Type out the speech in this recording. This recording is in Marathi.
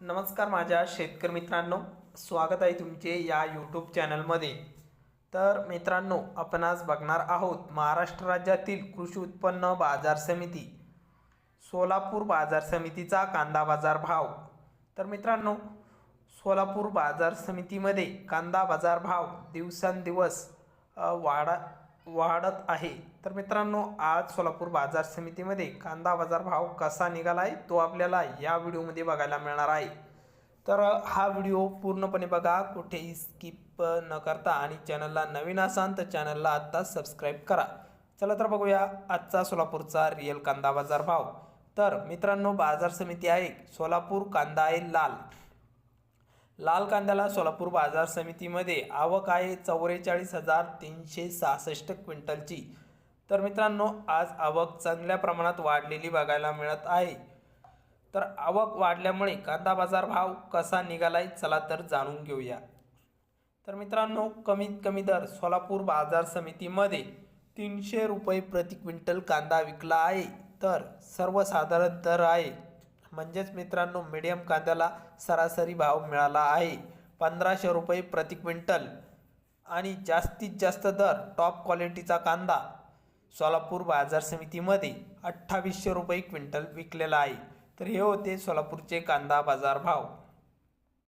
नमस्कार माझ्या शेतकरी मित्रांनो स्वागत आहे तुमचे या यूट्यूब चॅनलमध्ये तर मित्रांनो आपण आज बघणार आहोत महाराष्ट्र राज्यातील कृषी उत्पन्न बाजार समिती सोलापूर बाजार समितीचा कांदा बाजार भाव. तर मित्रांनो सोलापूर बाजार समितीमध्ये कांदा बाजार भाव दिवसेंदिवस वाढा वाढत आहे. तर मित्रांनो आज सोलापूर बाजार समितीमध्ये कांदा बाजार भाव कसा निघाला आहे तो आपल्याला या व्हिडिओमध्ये बघायला मिळणार आहे. तर हा व्हिडिओ पूर्णपणे बघा कुठेही स्किप न करता आणि चॅनलला नवीन असाल तर चॅनलला आत्ता सबस्क्राईब करा. चला तर बघूया आजचा सोलापूरचा रिअल कांदा बाजार भाव. तर मित्रांनो बाजार समिती आहे सोलापूर कांदा आहे लाल. लाल कांद्याला सोलापूर बाजार समितीमध्ये आवक आहे चौवेचाळीस हजार तीनशे सहासष्ट क्विंटलची. तर मित्रांनो आज आवक चांगल्या प्रमाणात वाढलेली बघायला मिळत आहे. तर आवक वाढल्यामुळे कांदा बाजार भाव कसा निघालाय चला तर जाणून घेऊया. तर मित्रांनो कमीत कमी दर सोलापूर बाजार समितीमध्ये तीनशे रुपये प्रति क्विंटल कांदा विकला आहे. तर सर्वसाधारण दर आहे म्हणजेच मित्रांनो मिडियम कांद्याला सरासरी भाव मिळाला आहे. पंधराशे रुपये प्रति क्विंटल. आणि जास्तीत जास्त दर टॉप क्वालिटीचा कांदा सोलापूर बाजार समितीमध्ये अठ्ठावीसशे रुपये क्विंटल विकलेला आहे. तर हे होते सोलापूरचे कांदा बाजार भाव.